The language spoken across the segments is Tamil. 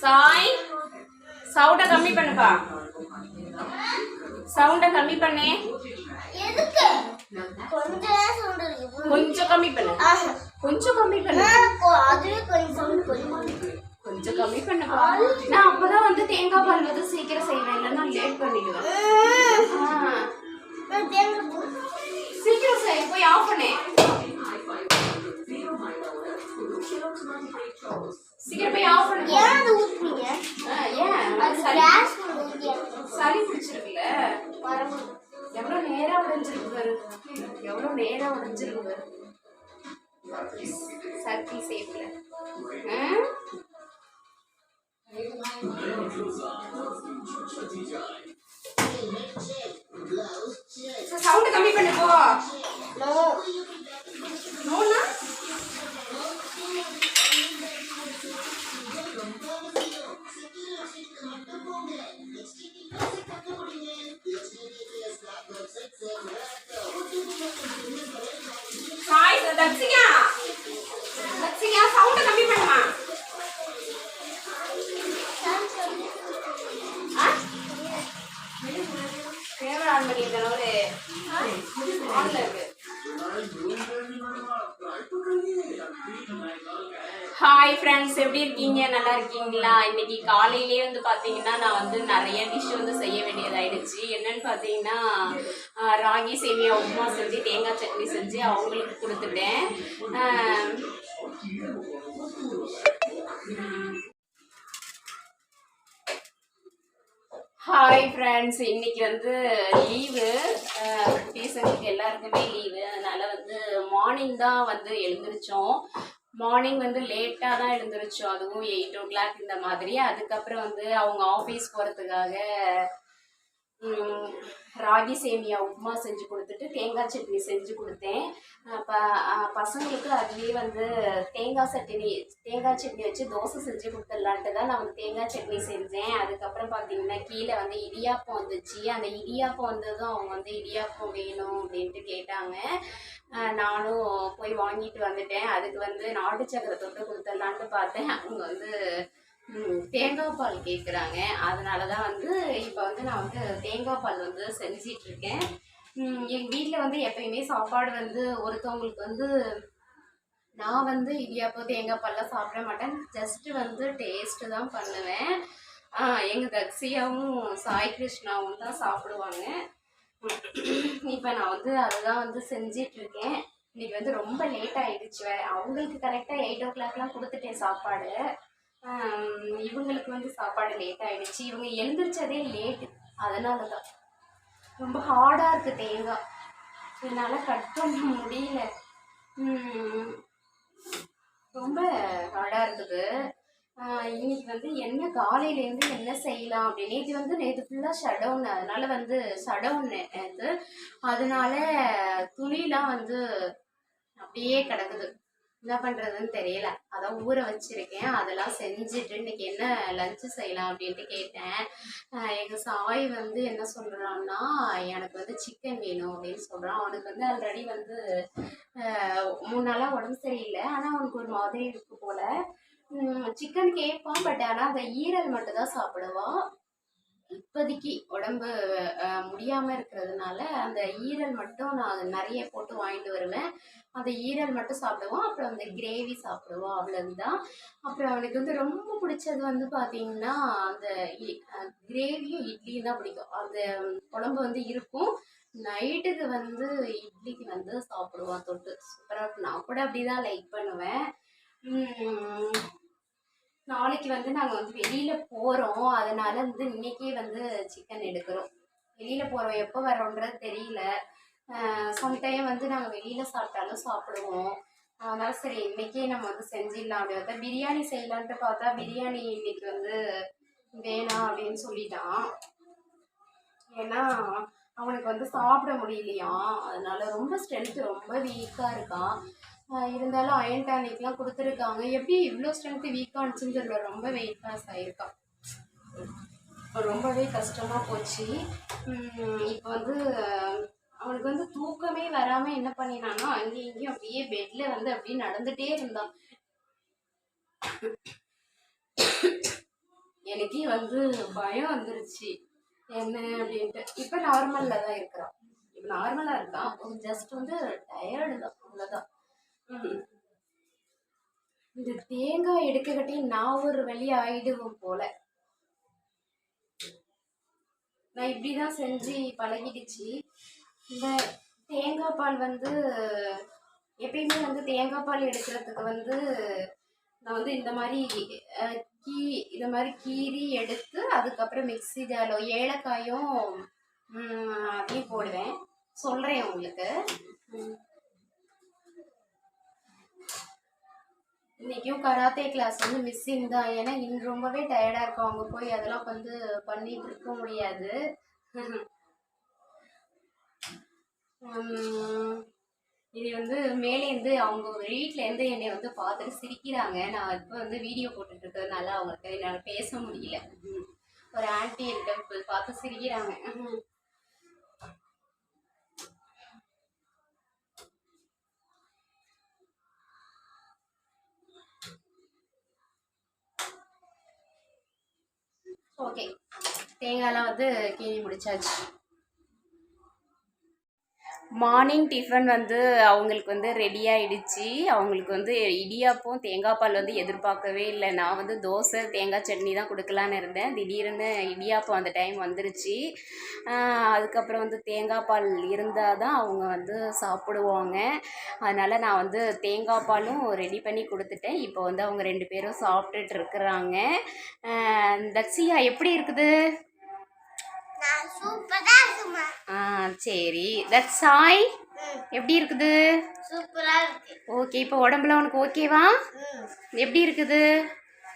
சாய் சவுண்ட கம்மி பண்ணுப்பா. சவுண்ட கம்மி பண்ணு. எதுக்கு? கொஞ்சம் சவுண்ட் இருக்கு. கொஞ்சம் கம்மி பண்ணு. ஆஹா. கொஞ்சம் கம்மி பண்ணு. அதுவே கொஞ்சம் கொஞ்சம் கம்மி பண்ணுப்பா. நான் அப்பதான் வந்து தேங்காய் பால் வந்து சீக்கிரம் செய்வேன். இல்லைன்னா லேட் பண்ணிடுவேன். சீக்கிரம் செய். போய் ஆஃப் பண்ணு. சீக்கிரம் போய் ஆஃப் பண்ணு. நேரா உடைஞ்சிருக்கு பாரு. எவ்வளவு நேரா உடைஞ்சிருக்கு பாரு. சர்க்கிள் சேஃப்ல சவுண்ட் கம்மி பண்ணு போ. நோ நோனா சவுண்ட் கம்மி பண்ணுமா ஆ நல்லா இருக்கீங்களா? இன்னைக்கு காலையிலேயே வந்து பார்த்தீங்கன்னா நான் வந்து நிறைய டிஷ் வந்து செய்ய வேண்டியதாயிடுச்சு. என்னன்னு பார்த்தீங்கன்னா ராகி சேமியா உப்புமா செஞ்சு தேங்காய் சட்னி செஞ்சு அவங்களுக்கு கொடுத்துட்டேன். ஹாய் ஃப்ரெண்ட்ஸ் இன்னைக்கு வந்து லீவு பேசுறதுக்கு எல்லாருக்குமே லீவு அதனால வந்து மார்னிங் தான் வந்து எழுந்திரிச்சோம். மார்னிங் வந்து லேட்டாக தான் எழுந்திரிச்சோம். அதுவும் எயிட் ஓ கிளாக் இந்த மாதிரி. அதுக்கப்புறம் வந்து அவங்க ஆஃபீஸ் போகிறதுக்காக ராகி சேமியா உப்புமா செஞ்சு கொடுத்துட்டு தேங்காய் சட்னி செஞ்சு கொடுத்தேன். இப்போ பசங்களுக்கு அதுலேயே வந்து தேங்காய் சட்னி தேங்காய் சட்னி வச்சு தோசை செஞ்சு கொடுத்துடலான்ட்டு தான் நான் வந்து தேங்காய் சட்னி செஞ்சேன். அதுக்கப்புறம் பார்த்தீங்கன்னா கீழே வந்து இடியாப்பம் வந்துச்சு. அந்த இடியாப்பம் வந்ததும் அவங்க வந்து இடியாப்பம் வேணும் அப்படின்ட்டு கேட்டாங்க. நானும் போய் வாங்கிட்டு வந்துட்டேன். அதுக்கு வந்து நாட்டு சக்கரை தொட்டு கொடுத்துடலான்ட்டு பார்த்தேன். அவங்க வந்து தேங்காய் பால் கேட்குறாங்க அதனால தான் வந்து இப்போ வந்து நான் வந்து தேங்காய் பால் வந்து செஞ்சிட்ருக்கேன். எங்கள் வீட்டில் வந்து எப்பயுமே சாப்பாடு வந்து ஒருத்தவங்களுக்கு வந்து நான் வந்து இடியாப்பம் தேங்காய் பால்லாம் சாப்பிட மாட்டேன். ஜஸ்ட்டு வந்து டேஸ்ட்டு தான் பண்ணுவேன். எங்கள் தக்ஷியாவும் சாய் கிருஷ்ணாவும் தான் சாப்பிடுவாங்க. இப்போ நான் வந்து அதுதான் வந்து செஞ்சிட்ருக்கேன். இன்னைக்கு வந்து ரொம்ப லேட் ஆயிடுச்சு அவங்களுக்கு கரெக்டாக எயிட் ஓ கிளாக்லாம் கொடுத்துட்டேன் சாப்பாடு. இவங்களுக்கு வந்து சாப்பாடு லேட் ஆயிடுச்சு. இவங்க எழுந்திரிச்சதே லேட்டு அதனால தான் ரொம்ப ஹார்டாக இருக்குது தேங்காய். என்னால் கட் பண்ண முடியல. ரொம்ப ஹார்டாக இருக்குது இன்னைக்கு வந்து என்ன காலையிலேருந்து என்ன செய்யலாம் அப்படி நேற்று வந்து நேற்று ஃபுல்லாக ஷடவுன் அதனால் வந்து ஷடவுன் நேற்று அதனால துணிலாம் வந்து அப்படியே கிடக்குது. என்ன பண்ணுறதுன்னு தெரியல. அதான் ஊற வச்சிருக்கேன். அதெல்லாம் செஞ்சுட்டு இன்னைக்கு என்ன லஞ்சு செய்யலாம் அப்படின்ட்டு கேட்டேன். எங்கள் எங்க சாய் வந்து என்ன சொல்றான்னா எனக்கு வந்து சிக்கன் வேணும் அப்படின்னு சொல்றான். அவனுக்கு வந்து ஆல்ரெடி வந்து மூணு நாளாக உடம்பு சரியில்லை. ஆனா அவனுக்கு ஒரு மாதிரி இருக்கு போல. சிக்கன் கேட்பான் பட் ஆனா அந்த ஈரல் மட்டும் தான் சாப்பிடுவான். இப்போதைக்கு உடம்பு முடியாமல் இருக்கிறதுனால அந்த ஈரல் மட்டும் நான் நிறைய போட்டு வாங்கிட்டு வருவேன். அந்த ஈரல் மட்டும் சாப்பிடுவோம். அப்புறம் அந்த கிரேவி சாப்பிடுவோம். அவ்வளவுதான். அப்புறம் அவனுக்கு வந்து ரொம்ப பிடிச்சது வந்து பார்த்தீங்கன்னா அந்த கிரேவியும் இட்லியும் தான் பிடிக்கும். அந்த குழம்பு வந்து இருக்கும். நைட்டுக்கு வந்து இட்லிக்கு வந்து சாப்பிடுவான் தொட்டு. சூப்பராக இருக்கும். நான் கூட அப்படி தான் லைக் பண்ணுவேன் நாளைக்கு வந்து நாங்கள் வந்து வெளியில் போகிறோம் அதனால வந்து இன்னைக்கே வந்து சிக்கன் எடுக்கிறோம். வெளியில் போகிறோம் எப்போ வரோன்றது தெரியல. சம்டைம் வந்து நாங்கள் வெளியில் சாப்பிட்டாலும் சாப்பிடுவோம். அதனால சரி இன்னைக்கே நம்ம வந்து செஞ்சிடலாம் அப்படி பார்த்தா பிரியாணி செய்யலான்ட்டு பார்த்தா பிரியாணி இன்னைக்கு வந்து வேணாம் அப்படின்னு சொல்லிட்டான். ஏன்னா அவனுக்கு வந்து சாப்பிட முடியலையாம். அதனால ரொம்ப ஸ்ட்ரென்த் ரொம்ப வீக்காக இருக்கான். இருந்தாலும் அயன் டானிக்லாம் கொடுத்துருக்காங்க. எப்படி இவ்வளோ ஸ்ட்ரென்த்து வீக்காக இருந்துச்சுன்னு தெரியல. ரொம்ப வெயிட் லாஸ் ஆயிருக்கான். ரொம்பவே கஷ்டமாக போச்சு. இப்போ வந்து அவனுக்கு வந்து தூக்கமே வராமல் என்ன பண்ணினானோ அங்கேயும் இங்கேயும் அப்படியே பெட்டில் வந்து அப்படியே நடந்துகிட்டே இருந்தான். எனக்கே வந்து பயம் வந்துருச்சு. என்ன அப்படின்ட்டு. இப்போ நார்மலில் தான் இருக்கிறான். இப்போ நார்மலாக இருக்கான். ஜஸ்ட் வந்து டயர்டு தான். அவ்வளோதான் இந்த தேங்காய் எடுக்கட்டி நான் ஒரு வழி ஆயிடுவோம் போல. நான் இப்படி தான் செஞ்சு பழகிடுச்சு. இந்த தேங்காய் பால் வந்து எப்பயுமே வந்து தேங்காய் பால் எடுக்கிறதுக்கு வந்து நான் வந்து இந்த மாதிரி கீ இந்த மாதிரி கீறி எடுத்து அதுக்கப்புறம் மிக்ஸி ஜாரில் ஏலக்காயும் அதையும் போடுவேன். சொல்கிறேன் உங்களுக்கு. இன்றைக்கும் கராத்தே கிளாஸ் வந்து மிஸ்ஸிங் தான். ஏன்னா இன்னும் ரொம்பவே டயர்டாக இருக்கும். அவங்க போய் அதெல்லாம் வந்து பண்ணிட்டு இருக்க முடியாது. உம், இது வந்து மேலேருந்து அவங்க வீட்டிலேருந்து என்னை வந்து பார்த்துட்டு சிரிக்கிறாங்க. நான் இப்போ வந்து வீடியோ போட்டுட்டு இருக்கிறதுனால அவங்களுக்கு என்னால் பேச முடியல. ஒரு ஆன்டி என்கிட்ட போய் பார்த்து சிரிக்கிறாங்க. ஓகே தேங்காயெல்லாம் வந்து கீறி முடிச்சாச்சு. மார்னிங் டிஃபன் வந்து அவங்களுக்கு வந்து ரெடி அவங்களுக்கு வந்து இடியாப்பம் தேங்காய் பால் வந்து எதிர்பார்க்கவே இல்லை. நான் வந்து தோசை தேங்காய் சட்னி தான் கொடுக்கலான்னு இருந்தேன். திடீர்னு இடியாப்பம் அந்த டைம் வந்துருச்சு. அதுக்கப்புறம் வந்து தேங்காய் பால் இருந்தால் தான் அவங்க வந்து சாப்பிடுவாங்க. அதனால் நான் வந்து தேங்காய் பாலும் ரெடி பண்ணி கொடுத்துட்டேன். இப்போ வந்து அவங்க ரெண்டு பேரும் சாப்பிட்டுட்டு இருக்கிறாங்க. ஆஹ் எப்படி இருக்குது? சூப்பரா இருக்குமா? ஆ சரி. தட் சாய். எப்படி இருக்குது? சூப்பரா இருக்கு. ஓகே இப்போ உடம்புல உனக்கு ஓகேவா எப்படி இருக்குது?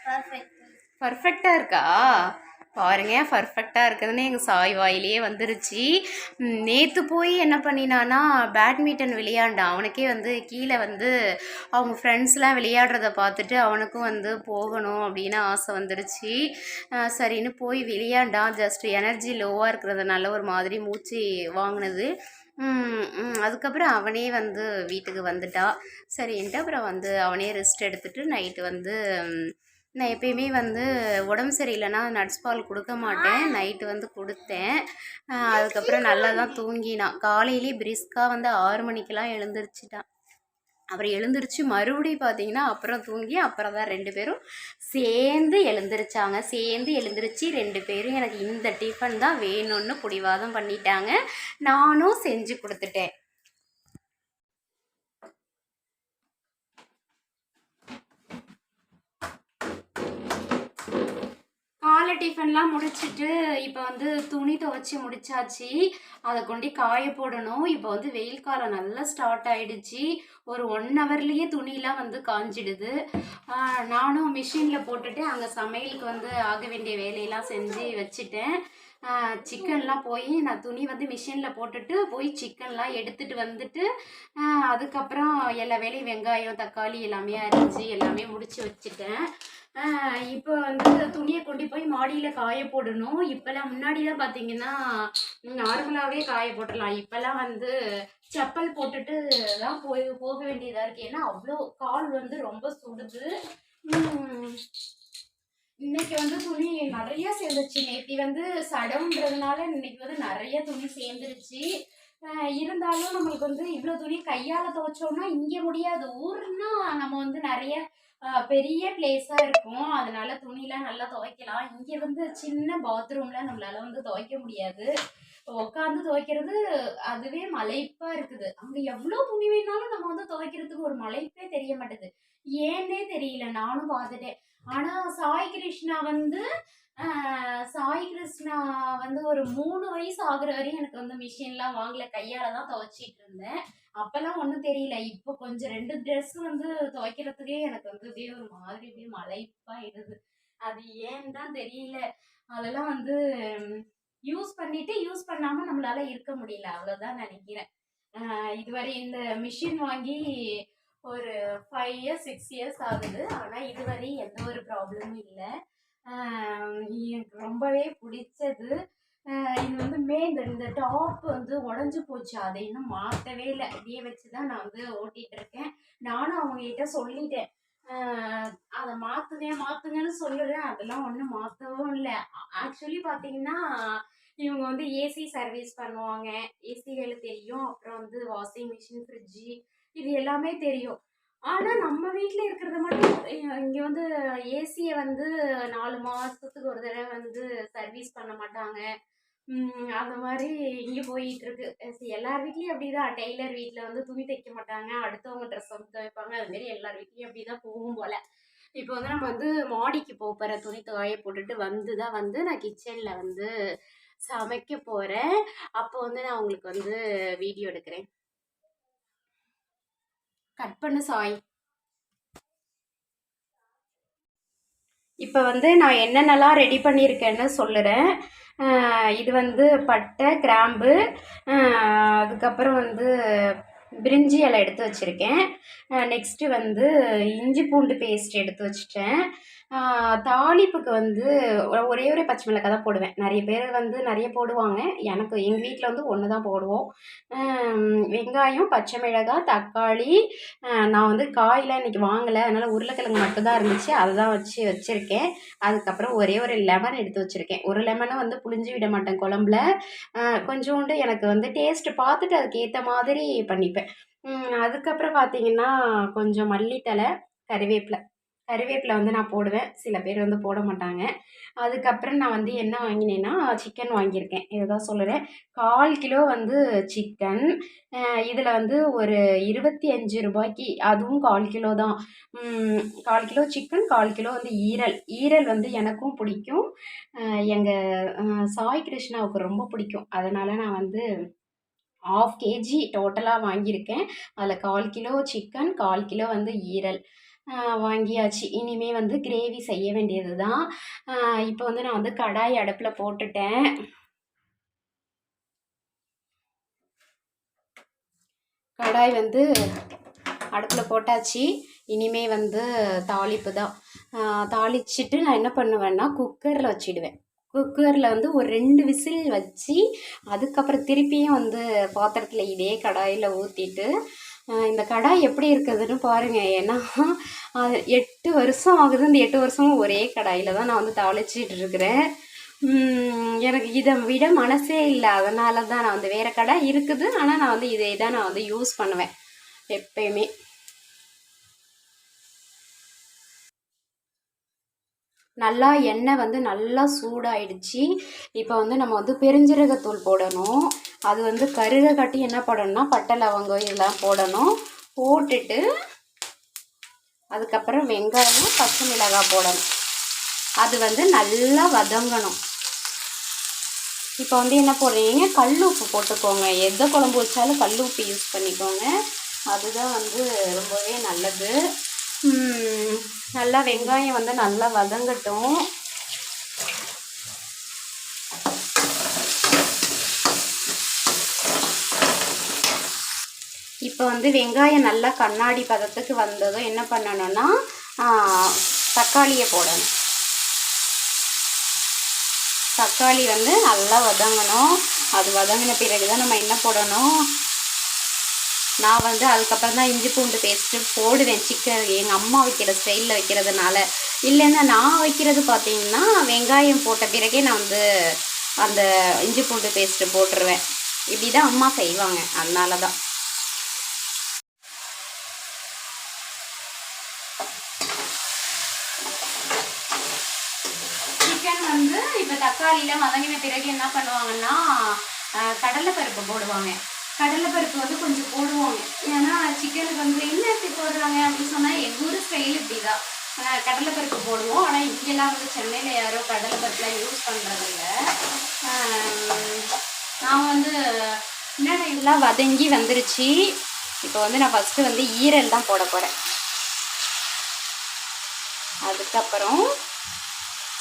பர்ஃபெக்ட் பர்ஃபெக்டாக இருக்கா? பாருங்க பர்ஃபெக்டாக இருக்குதுன்னு எங்கள் சாய் வாயிலே வந்துருச்சு. நேற்று போய் என்ன பண்ணினானா பேட்மிண்டன் விளையாண்டான் அவனுக்கே வந்து கீழே வந்து அவங்க ஃப்ரெண்ட்ஸ்லாம் விளையாடுறத பார்த்துட்டு அவனுக்கும் வந்து போகணும் அப்படின்னு ஆசை வந்துருச்சு. சரின்னு போய் விளையாண்டான் ஜஸ்ட் எனர்ஜி லோவாக இருக்கிறதுனால ஒரு மாதிரி மூச்சு வாங்கினது. அதுக்கப்புறம் அவனே வந்து வீட்டுக்கு வந்துட்டான் சரின்ட்டு அப்புறம் வந்து அவனே ரெஸ்ட் எடுத்துகிட்டு நைட்டு வந்து நான் எப்பயுமே வந்து உடம்பு சரியில்லைன்னா நட்ஸ் பால் கொடுக்க மாட்டேன். நைட்டு வந்து கொடுத்தேன். அதுக்கப்புறம் நல்லா தான் தூங்கினான் காலையிலே பிரிஸ்காக வந்து ஆறு மணிக்கெல்லாம் எழுந்திரிச்சிட்டான். அப்புறம் எழுந்திரிச்சு மறுபடியும் பார்த்தீங்கன்னா அப்புறம் தூங்கி அப்புறம் தான் ரெண்டு பேரும் சேர்ந்து எழுந்திரிச்சாங்க. சேர்ந்து எழுந்திரிச்சு ரெண்டு பேரும் எனக்கு இந்த டிஃபன் தான் வேணும்னு பிடிவாதம் பண்ணிட்டாங்க. நானும் செஞ்சு கொடுத்துட்டேன். காலை டிஃபன்லாம் முடிச்சுட்டு இப்போ வந்து துணி துவைச்சி முடிச்சாச்சு. அதை கொண்டு காய போடணும். இப்போ வந்து வெயில் காலம் நல்லா ஸ்டார்ட் ஆகிடுச்சு ஒரு ஒன் ஹவர்லேயே துணிலாம் வந்து காஞ்சிடுது. நானும் மிஷினில் போட்டுட்டு அங்கே சமையலுக்கு வந்து ஆக வேண்டிய வேலையெல்லாம் செஞ்சு வச்சுட்டேன். சிக்கன்லாம் போய் நான் துணி வந்து மிஷினில் போட்டுட்டு போய் சிக்கன்லாம் எடுத்துகிட்டு வந்துட்டு அதுக்கப்புறம் எல்லா வேலையும் வெங்காயம் தக்காளி எல்லாமே அரிஞ்சு எல்லாமே முடிச்சு வச்சுட்டேன். இப்போ வந்து துணியை கொண்டு போய் மாடியில் காய போடணும். இப்போல்லாம் முன்னாடிலாம் பார்த்தீங்கன்னா நார்மலாகவே காய போட்டுடலாம். இப்போல்லாம் வந்து செப்பல் போட்டுட்டு தான் போய் போக வேண்டியதாக இருக்குது ஏன்னா அவ்வளோ கால் வந்து ரொம்ப சுடுது. இன்னைக்கு வந்து துணி நிறைய சேர்ந்துச்சு நேத்தி வந்து சடம்ன்றதுனால இன்னைக்கு வந்து நிறைய துணி சேர்ந்துருச்சு. இருந்தாலும் நம்மளுக்கு வந்து இவ்வளோ துணி கையால் துவைச்சோம்னா இங்கே முடியாது. ஊர்னா நம்ம வந்து நிறைய பெரிய பிளேஸா இருக்கும். அதனால துணிலாம் நல்லா துவைக்கலாம். இங்கே வந்து சின்ன பாத்ரூமில் நம்மளால வந்து துவைக்க முடியாது. உட்காந்து துவைக்கிறது அதுவே மலைப்பாக இருக்குது. அங்கே எவ்வளோ துணி வேணாலும் நம்ம வந்து துவைக்கிறதுக்கு ஒரு மலைப்பே தெரிய மாட்டேது. ஏன்னே தெரியல. நானும் பார்த்துட்டேன். ஆனால் சாய் கிருஷ்ணா வந்து சாய் கிருஷ்ணா வந்து ஒரு மூணு வயசு ஆகுற வரையும் எனக்கு வந்து மிஷின்லாம் வாங்கல. கையால் தான் துவைச்சிட்டு இருந்தேன். அப்போல்லாம் ஒன்றும் தெரியல. இப்போ கொஞ்சம் ரெண்டு ட்ரெஸ் வந்து துவைக்கிறதுக்கே எனக்கு வந்து அப்படியே ஒரு மாதிரி அப்படியே மலைப்பாயிடுது அது ஏன்னு தான் தெரியல. அதெல்லாம் வந்து யூஸ் பண்ணிட்டு யூஸ் பண்ணாமல் நம்மளால இருக்க முடியல. அவ்வளோதான் நினைக்கிறேன். இதுவரை இந்த மிஷின் வாங்கி ஒரு ஃபைவ் இயர்ஸ் சிக்ஸ் இயர்ஸ் ஆகுது. ஆனால் இதுவரை எந்த ஒரு ப்ராப்ளமும் இல்லை. எனக்கு ரொம்பவே பிடிச்சது இது வந்து மே இந்த இந்த டாப் வந்து உடஞ்சி போச்சு. அதை இன்னும் மாற்றவே இல்லை. அப்படியே வச்சு தான் நான் வந்து ஓட்டிகிட்டு இருக்கேன். நானும் அவங்ககிட்ட சொல்லிட்டேன். அதை மா மாற்றுங்கன்னு சொல்லுறேன் அதெல்லாம் ஒன்றும் மாற்றவும் இல்லை. ஆக்சுவலி பார்த்தீங்கன்னா இவங்க வந்து ஏசி சர்வீஸ் பண்ணுவாங்க. ஏசிகள் தெரியும். அப்புறம் வந்து வாஷிங் மிஷின் ஃப்ரிட்ஜு இது எல்லாமே தெரியும். ஆனால் நம்ம வீட்டில் இருக்கிறத மட்டும் இங்கே வந்து ஏசியை வந்து நாலு மாதத்துக்கு ஒரு தடவை வந்து சர்வீஸ் பண்ண மாட்டாங்க. அந்த மாதிரி இங்கே போயிட்டு இருக்கு சரி, எல்லார் வீட்லேயும் அப்படிதான். டெய்லர் வீட்டில் வந்து துணி தைக்க மாட்டாங்க. அடுத்தவங்க ட்ரெஸ் வந்து துவைப்பாங்க. அதுமாரி எல்லார் வீட்லேயும் அப்படி தான் போகும் போல. இப்போ வந்து நம்ம வந்து மாடிக்கு போக போகிற துணி காய போட்டுட்டு வந்து தான் வந்து நான் கிச்சனில் வந்து சமைக்க போகிறேன் அப்போ வந்து நான் உங்களுக்கு வந்து வீடியோ எடுக்கிறேன். கட் பண்ணு சாய். இப்போ வந்து நான் என்னென்னலாம் ரெடி பண்ணியிருக்கேன்னு சொல்லுறேன். இது வந்து பட்டை கிராம்பு அதுக்கப்புறம் வந்து பிரிஞ்சி இலை எடுத்து வச்சுருக்கேன். நெக்ஸ்ட்டு வந்து இஞ்சி பூண்டு பேஸ்ட் எடுத்து வச்சுட்டேன். தாளிப்புக்கு வந்து ஒரே ஒரே பச்சை மிளகாய் தான் போடுவேன். நிறைய பேர் வந்து நிறைய போடுவாங்க. எனக்கு எங்கள் வீட்டில் வந்து ஒன்று தான் போடுவோம். வெங்காயம் பச்சை மிளகாய் தக்காளி நான் வந்து காயெலாம் இன்றைக்கி வாங்கலை. அதனால் உருளைக்கிழங்கு மட்டும்தான் இருந்துச்சு. அதை தான் வச்சு வச்சுருக்கேன். அதுக்கப்புறம் ஒரே ஒரு லெமன் எடுத்து வச்சுருக்கேன். ஒரு லெமனை வந்து புளிஞ்சு விட மாட்டேன் குழம்புல. கொஞ்சோண்டு எனக்கு வந்து டேஸ்ட்டு பார்த்துட்டு அதுக்கேற்ற மாதிரி பண்ணிப்பேன். அதுக்கப்புறம் பார்த்தீங்கன்னா கொஞ்சம் மல்லித்தலை கறிவேப்பிலை கருவேப்பிலை வந்து நான் போடுவேன். சில பேர் வந்து போட மாட்டாங்க. அதுக்கப்புறம் நான் வந்து என்ன வாங்கினேன்னா சிக்கன் வாங்கியிருக்கேன். இதுதான் சொல்லுறேன். கால் கிலோ வந்து சிக்கன் இதில் வந்து ஒரு இருபத்தி அஞ்சு ரூபாய்க்கு அதுவும் கால் கிலோ தான். கால் கிலோ சிக்கன் கால் கிலோ வந்து ஈரல். ஈரல் வந்து எனக்கும் பிடிக்கும். எங்கள் சாய் கிருஷ்ணாவுக்கு ரொம்ப பிடிக்கும். அதனால் நான் வந்து ஆஃப் கேஜி டோட்டலாக வாங்கியிருக்கேன். அதில் கால் கிலோ சிக்கன் கால் கிலோ வந்து ஈரல். வாங்கியாச்சு. இனிமே வந்து கிரேவி செய்ய வேண்டியது தான் இப்போ வந்து நான் வந்து கடாய் அடுப்பில் போட்டுட்டேன். கடாய் வந்து அடுப்பில் போட்டாச்சு. இனிமே வந்து தாளிப்பு தான். தாளிச்சிட்டு நான் என்ன பண்ணுவேன்னா குக்கரில் வச்சிடுவேன். குக்கரில் வந்து ஒரு ரெண்டு விசில் வச்சு அதுக்கப்புறம் திருப்பியும் வந்து பாத்திரத்தில் இதே கடாயில் ஊற்றிட்டு இந்த கடாய் எப்படி இருக்குதுன்னு பாருங்கள் ஏன்னா எட்டு வருஷம் ஆகுது. இந்த எட்டு வருஷமும் ஒரே கடாயில் தான் நான் வந்து தவளைச்சிட்டு இருக்கிறேன். எனக்கு இதை விட மனசே இல்லை. அதனால தான் நான் வந்து வேறு கடை இருக்குது. ஆனால் நான் வந்து இதை தான் நான் வந்து யூஸ் பண்ணுவேன். எப்பயுமே. நல்லா எண்ணெய் வந்து நல்லா சூடாயிடுச்சு. இப்போ வந்து நம்ம வந்து பெருஞ்சீரகத்தூள் போடணும். அது வந்து கருக கட்டி என்ன போடணும்னா பட்டை லவங்கம் இதெல்லாம் போடணும். போட்டுட்டு அதுக்கப்புறம் வெங்காயம் பச்சை மிளகாய் போடணும். அது வந்து நல்லா வதங்கணும். இப்போ வந்து என்ன போடுறீங்க? கல் உப்பு போட்டுக்கோங்க. எந்த குழம்பு வச்சாலும் கல் உப்பு யூஸ் பண்ணிக்கோங்க. அதுதான் வந்து ரொம்பவே நல்லது. நல்லா வெங்காயம் வந்து நல்லா வதங்கட்டும். இப்போ வந்து வெங்காயம் நல்லா கண்ணாடி பதத்துக்கு வந்ததும் என்ன பண்ணணும்னா தக்காளியை போடணும். தக்காளி வந்து நல்லா வதங்கணும். அது வதங்கின பிறகு தான் நம்ம என்ன போடணும்? நான் வந்து அதுக்கப்புறம் தான் இஞ்சி பூண்டு பேஸ்ட்டு போடுவேன் சிக்கன் எங்கள் அம்மா வைக்கிற ஸ்டைலில் வைக்கிறதுனால. இல்லைன்னா நான் வைக்கிறது பார்த்தீங்கன்னா வெங்காயம் போட்ட பிறகே நான் வந்து அந்த இஞ்சி பூண்டு பேஸ்ட்டு போட்டுருவேன். இப்படி தான் அம்மா செய்வாங்க அதனால தான் சிக்கன் வந்து இப்போ தக்காளியில் வதங்கின பிறகு என்ன பண்ணுவாங்கன்னா ஆஹ், கடலைப்பருப்பு போடுவாங்க. கடலைப்பருப்பு வந்து கொஞ்சம் போடுவாங்க ஏன்னா சிக்கனுக்கு வந்து என்ன இப்படி போடுறாங்க அப்படின்னு சொன்னால் எங்கள் ஊர் ஸ்டைல் இப்படி தான் கடலைப்பருப்பு போடுவோம். ஆனால் இங்கெல்லாம் வந்து சென்னையில் யாரும் கடலைப்பருப்புலாம் யூஸ் பண்ணுறதில்ல நான் வந்து என்னென்ன எல்லாம் வதங்கி வந்துருச்சு. இப்போ வந்து நான் ஃபஸ்ட்டு வந்து ஈரல் தான் போட போகிறேன் அதுக்கப்புறம்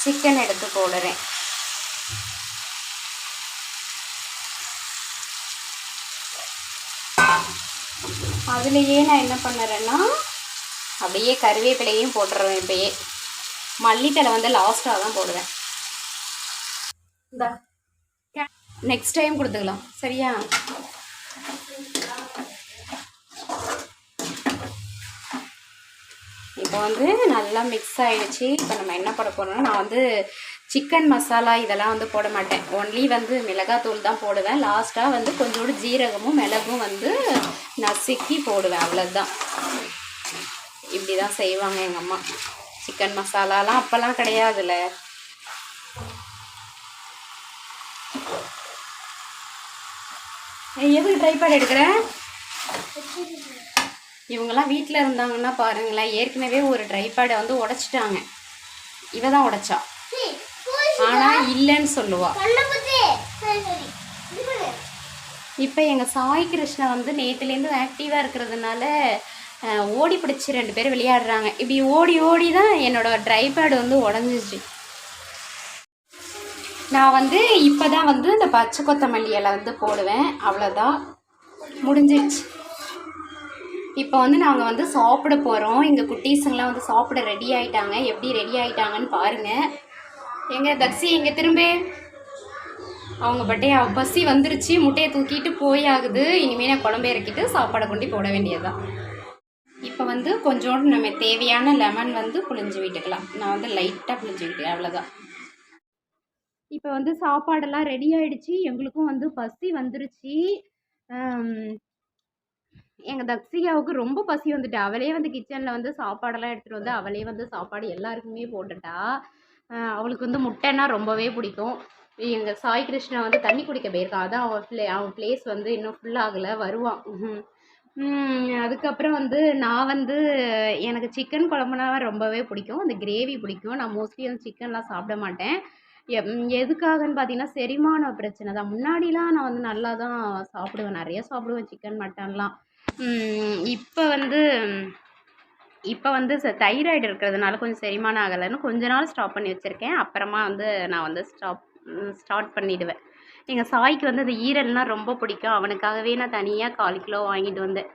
சிக்கன் எடுத்து போடுறேன். அதுலேயே நான் என்ன பண்ணுறேன்னா அப்படியே கருவேப்பிலையும் போட்டுருவேன் இப்பயே. மல்லித்தலை வந்து லாஸ்ட்டாக தான் போடுவேன். இந்த நெக்ஸ்ட் டைம் கொடுத்துக்கலாம். சரியா? இப்போ வந்து நல்லா மிக்ஸ் ஆகிடுச்சு இப்போ நம்ம என்ன பண்ண போகிறோம்னா நான் வந்து சிக்கன் மசாலா இதெல்லாம் வந்து போட மாட்டேன். ஒன்லி வந்து மிளகாத்தூள் தான் போடுவேன். லாஸ்ட்டாக வந்து கொஞ்சோடு ஜீரகமும் மிளகும் வந்து நசுக்கி போடுவேன். அவ்வளோதான் இப்படி தான் செய்வாங்க எங்கள் அம்மா. சிக்கன் மசாலாலாம் அப்போல்லாம் கிடையாதுல்ல. ஏய், எதுக்கு ட்ரைபேட் எடுக்கிறேன் இவங்கெல்லாம் வீட்டில் இருந்தாங்கன்னா பாருங்களேன் ஏற்கனவே ஒரு ட்ரைபேடை வந்து உடச்சிட்டாங்க. இவ தான் உடைச்சா ஆனால் இல்லைன்னு சொல்லுவா. கண்ணை பத்தி சரி சரி. இது பண்ணு இப்போ எங்கள் சாய் கிருஷ்ணா வந்து நேற்றுலேருந்து ஆக்டிவாக இருக்கிறதுனால ஓடி பிடிச்சி ரெண்டு பேரும் விளையாடுறாங்க. இப்படி ஓடி ஓடி தான் என்னோட ட்ரைபேட் வந்து உடஞ்சிச்சு. நான் வந்து இப்போ தான் வந்து இந்த பச்சை கொத்தமல்லி இலை வந்து போடுவேன். அவ்வளோதான் முடிஞ்சிருச்சு இப்போ வந்து நாங்கள் வந்து சாப்பிட போகிறோம் எங்கள் குட்டீஸுங்களாம் வந்து சாப்பிட ரெடி ஆயிட்டாங்க. எப்படி ரெடி ஆயிட்டாங்கன்னு பாருங்கள் எங்க தக்ஷி எங்கே திரும்ப. அவங்க பட்டே பசி வந்துருச்சு முட்டையை தூக்கிட்டு போய் ஆகுது. இனிமேல் நான் குழம்பு இறக்கிட்டு சாப்பாடை கொண்டு போட வேண்டியதுதான். இப்போ வந்து கொஞ்சோண்டு நம்ம தேவையான லெமன் வந்து புளிஞ்சு விட்டுக்கலாம். நான் வந்து லைட்டாக புளிஞ்சு விட்டேன் அவ்வளோதான் இப்போ வந்து சாப்பாடெல்லாம் ரெடி ஆயிடுச்சு. எங்களுக்கும் வந்து பசி வந்துருச்சு. எங்கள் தக்ஷிகாவுக்கு ரொம்ப பசி வந்துட்டு. அவளே வந்து கிச்சனில் வந்து சாப்பாடெல்லாம் எடுத்துகிட்டு வந்து அவளே வந்து சாப்பாடு எல்லாருக்குமே போட்டுட்டா. அவளுக்கு வந்து முட்டைன்னா ரொம்பவே பிடிக்கும். எங்கள் சாய் கிருஷ்ணா வந்து தண்ணி குடிக்க போயிருக்கான். அதான் அவன் ப்ளே அவன் பிளேஸ் வந்து இன்னும் ஃபுல்லாகலை வருவான். அதுக்கப்புறம் வந்து நான் வந்து எனக்கு சிக்கன் குழம்புனா ரொம்பவே பிடிக்கும். அந்த கிரேவி பிடிக்கும். நான் மோஸ்ட்லி வந்து சிக்கன்லாம் சாப்பிட மாட்டேன். எம்- எதுக்காகன்னு பார்த்தீங்கன்னா செரிமான பிரச்சனை தான். முன்னாடிலாம் நான் வந்து நல்லா தான் சாப்பிடுவேன். நிறைய சாப்பிடுவேன் சிக்கன் மட்டன்லாம் இப்போ வந்து இப்போ வந்து தைராய்டு இருக்கிறதுனால கொஞ்சம் செரிமானம் ஆகலைன்னு கொஞ்ச நாள் ஸ்டாப் பண்ணி வச்சுருக்கேன். அப்புறமா வந்து நான் வந்து ஸ்டாப் ஸ்டார்ட் பண்ணிவிடுவேன் எங்கள் சாய்க்கு வந்து அந்த ஈரல்னால் ரொம்ப பிடிக்கும். அவனுக்காகவே நான் தனியாக கால் கிலோ வாங்கிட்டு வந்தேன்.